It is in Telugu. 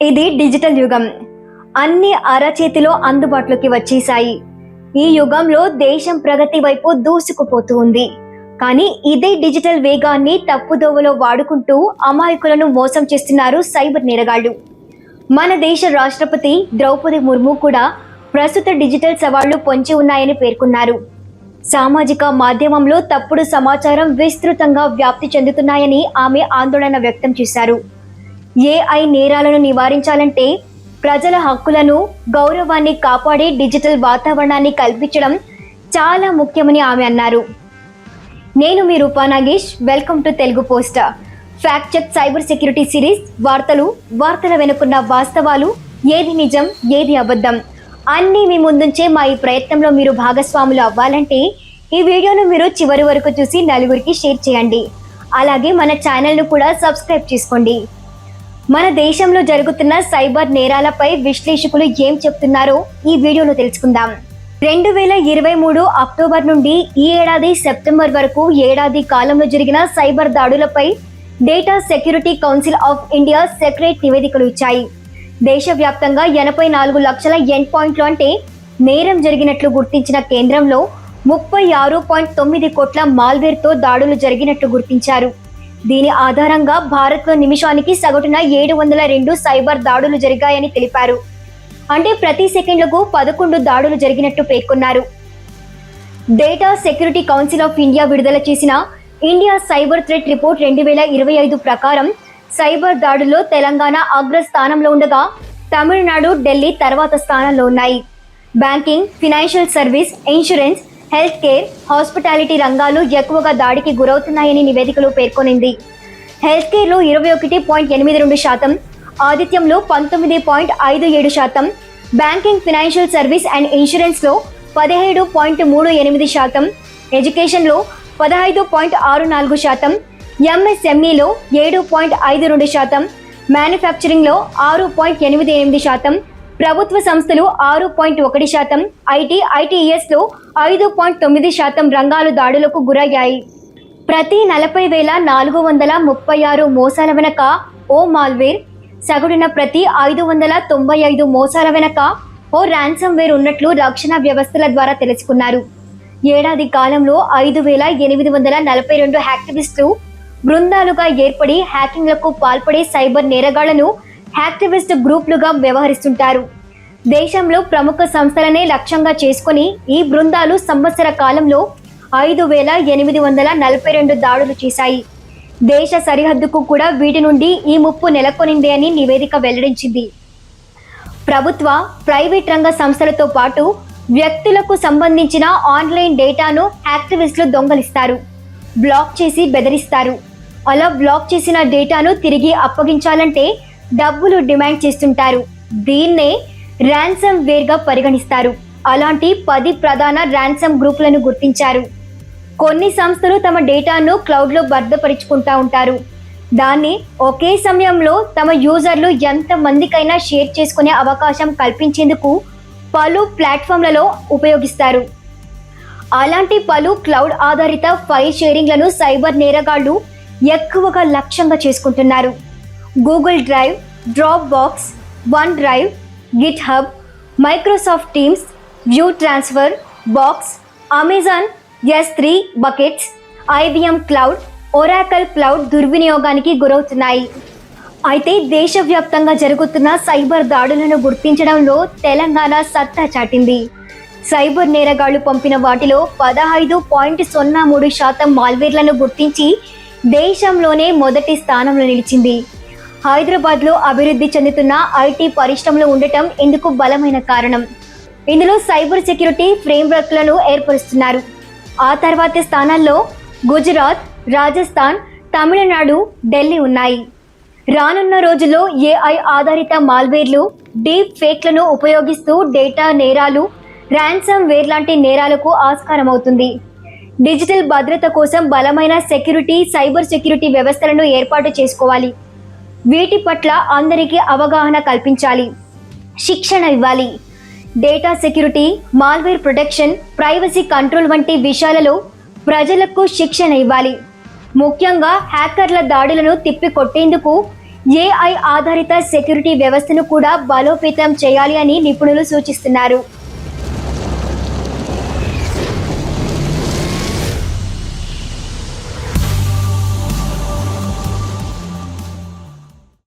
ఇది డిజిటల్ యుగం. అన్ని అరచేతిలో అందుబాటులోకి వచ్చేసాయి ఈ యుగంలో దేశం ప్రగతి వైపు దూసుకుపోతూ ఉంది. కానీ ఇదే డిజిటల్ వేగాన్ని తప్పుదోవలో వాడుకుంటూ అమాయకులను మోసం చేస్తున్నారు సైబర్ నేరగాళ్ళు. మన దేశ రాష్ట్రపతి ద్రౌపది ముర్ము కూడా ప్రస్తుత డిజిటల్ సవాళ్ళు పొంచి ఉన్నాయని పేర్కొన్నారు. సామాజిక మాధ్యమంలో తప్పుడు సమాచారం విస్తృతంగా వ్యాప్తి చెందుతున్నాయని ఆమె ఆందోళన వ్యక్తం చేశారు. ఏఐ నేరాలను నివారించాలంటే ప్రజల హక్కులను గౌరవాన్ని కాపాడే డిజిటల్ వాతావరణాన్ని కల్పించడం చాలా ముఖ్యమని ఆమె అన్నారు. నేను మీ Roopa Nagesh welcome to Telugu poster fact check cyber security series వార్తలు వార్తల వెనుకున్న వాస్తవాలు ఏది నిజం ఏది అబద్ధం? అన్నీ మీ ముందుంచే మా ఈ ప్రయత్నంలో మీరు భాగస్వాములు అవ్వాలంటే ఈ వీడియోను మీరు చివరి వరకు చూసి నలుగురికి షేర్ చేయండి. అలాగే మన ఛానల్ను కూడా సబ్స్క్రైబ్ చేసుకోండి. మన దేశంలో జరుగుతున్న సైబర్ నేరాలపై విశ్లేషకులు ఏం చెప్తున్నారో ఈ వీడియోలో తెలుసుకుందాం. రెండు వేల ఇరవై మూడు అక్టోబర్ నుండి ఈ ఏడాది సెప్టెంబర్ వరకు ఏడాది కాలంలో జరిగిన cyber దాడులపై data security council of India secret నివేదికలు ఇచ్చాయి. దేశవ్యాప్తంగా ఎనభై నాలుగు లక్షల ఎండ్ పాయింట్లు అంటే నేరం జరిగినట్లు గుర్తించిన కేంద్రంలో ముప్పై ఆరు పాయింట్ తొమ్మిది కోట్ల మాల్వేర్తో దాడులు జరిగినట్లు గుర్తించారు. దీని ఆధారంగా భారత్లో నిమిషానికి సగటున ఏడు వందల రెండు సైబర్ దాడులు జరిగాయని తెలిపారు. అంటే ప్రతి సెకండ్లకు పదకొండు దాడులు జరిగినట్టు పేర్కొన్నారు. Data security council of India విడుదల చేసిన ఇండియా సైబర్ థ్రెట్ రిపోర్ట్ రెండు వేల ఇరవై ఐదు ప్రకారం సైబర్ దాడుల్లో తెలంగాణ అగ్రస్థానంలో ఉండగా తమిళనాడు ఢిల్లీ తర్వాత స్థానంలో ఉన్నాయి. Banking financial service insurance health care hospitality రంగాలు ఎక్కువగా దాడికి గురవుతున్నాయని నివేదికలో పేర్కొనింది. హెల్త్ కేర్లో ఇరవై ఒకటి పాయింట్ ఎనిమిది రెండు శాతం ఆదిత్యంలో పంతొమ్మిది పాయింట్ ఐదు ఏడు శాతం బ్యాంకింగ్ ఫినాన్షియల్ సర్వీస్ అండ్ ఇన్సూరెన్స్లో పదిహేడు పాయింట్ మూడు ఎనిమిది శాతం ఎడ్యుకేషన్లో పదహైదు పాయింట్ ఆరు నాలుగు శాతం ఎంఎస్ఎంఈలో ఏడు పాయింట్ ఐదు రెండు శాతం మ్యానుఫ్యాక్చరింగ్లో ఆరు పాయింట్ ఎనిమిది ఎనిమిది శాతం ప్రభుత్వ సంస్థలు ఆరు పాయింట్ ఒకటి శాతం ఐటీ ఐటీఎస్లో ఐదు పాయింట్ తొమ్మిది శాతం రంగాలు దాడులకు గురయ్యాయి. ప్రతి నలభై వేల నాలుగు వందల ముప్పై ఆరు మోసాల వెనక ఓ మాల్వేర్ సగటున ప్రతి ఐదు వందల తొంభై ఐదు మోసాల వెనక ఓ ర్యాన్సమ్ వేర్ ఉన్నట్లు రక్షణ వ్యవస్థల ద్వారా తెలుసుకున్నారు. ఏడాది కాలంలో ఐదు వేల ఎనిమిది వందల నలభై రెండు హ్యాక్టివిస్టులు బృందాలుగా ఏర్పడి హ్యాకింగ్లకు పాల్పడే సైబర్ నేరగాళ్ళను హ్యాక్టివిస్ట్ గ్రూప్లుగా వ్యవహరిస్తుంటారు. దేశంలో ప్రముఖ సంస్థలనే లక్ష్యంగా చేసుకుని ఈ బృందాలు సంవత్సర కాలంలో ఐదు వేల ఎనిమిది వందల నలభై రెండు దాడులు చేశాయి. దేశ సరిహద్దుకు కూడా వీటి నుండి ఈ ముప్పు నెలకొనింది అని నివేదిక వెల్లడించింది. ప్రభుత్వ ప్రైవేట్ రంగ సంస్థలతో పాటు వ్యక్తులకు సంబంధించిన ఆన్లైన్ డేటాను యాక్టివిస్టులు దొంగలిస్తారు. బ్లాక్ చేసి బెదిరిస్తారు. అలా బ్లాక్ చేసిన డేటాను తిరిగి అప్పగించాలంటే డబ్బులు డిమాండ్ చేస్తుంటారు. దీన్నే ర్యాన్సమ్ వేర్గా పరిగణిస్తారు. అలాంటి పది ప్రధాన ర్యాన్సమ్ గ్రూపులను గుర్తించారు. కొన్ని సంస్థలు తమ డేటాను క్లౌడ్లో భద్రపరుచుకుంటా ఉంటారు. దాన్ని ఒకే సమయంలో తమ యూజర్లు ఎంత మందికైనా షేర్ చేసుకునే అవకాశం కల్పించేందుకు పలు ప్లాట్ఫామ్లలో ఉపయోగిస్తారు. అలాంటి పలు క్లౌడ్ ఆధారిత ఫైల్ షేరింగ్లను సైబర్ నేరగాళ్ళు ఎక్కువగా లక్ష్యంగా చేసుకుంటున్నారు. Google Drive Dropbox OneDrive GitHub Microsoft Teams WeTransfer box Amazon S three buckets IBM Cloud Oracle Cloud దుర్వినియోగానికి గురవుతున్నాయి. అయితే దేశవ్యాప్తంగా జరుగుతున్న సైబర్ దాడులను గుర్తించడంలో తెలంగాణ సత్తా చాటింది. సైబర్ నేరగాళ్ళు పంపిన వాటిలో పదహైదు పాయింట్ సున్నా మూడు శాతం మాల్వేర్లను గుర్తించి దేశంలోనే మొదటి స్థానంలో నిలిచింది. హైదరాబాద్లో అభివృద్ధి చెందుతున్న ఐటీ పరిశ్రమలు ఉండటం ఇందుకు బలమైన కారణం. ఇందులో సైబర్ సెక్యూరిటీ ఫ్రేమ్వర్క్లను ఏర్పరుస్తున్నారు. ఆ తర్వాతి స్థానాల్లో గుజరాత్ రాజస్థాన్ తమిళనాడు ఢిల్లీ ఉన్నాయి. రానున్న రోజుల్లో ఏఐ ఆధారిత మాల్వేర్లు డీప్ ఫేక్లను ఉపయోగిస్తూ డేటా నేరాలు ర్యాన్సమ్ వేర్ లాంటి నేరాలకు ఆస్కారం అవుతుంది డిజిటల్ భద్రత కోసం బలమైన సెక్యూరిటీ సైబర్ సెక్యూరిటీ వ్యవస్థలను ఏర్పాటు చేసుకోవాలి. వీటి పట్ల అందరికీ అవగాహన కల్పించాలి. శిక్షణ ఇవ్వాలి. Data security malware protection privacy control వంటి విషయాలలో ప్రజలకు శిక్షణ ఇవ్వాలి. ముఖ్యంగా హ్యాకర్ల దాడులను తిప్పికొట్టేందుకు ఏఐ ఆధారిత సెక్యూరిటీ వ్యవస్థను కూడా బలోపేతం చేయాలి అని నిపుణులు సూచిస్తున్నారు.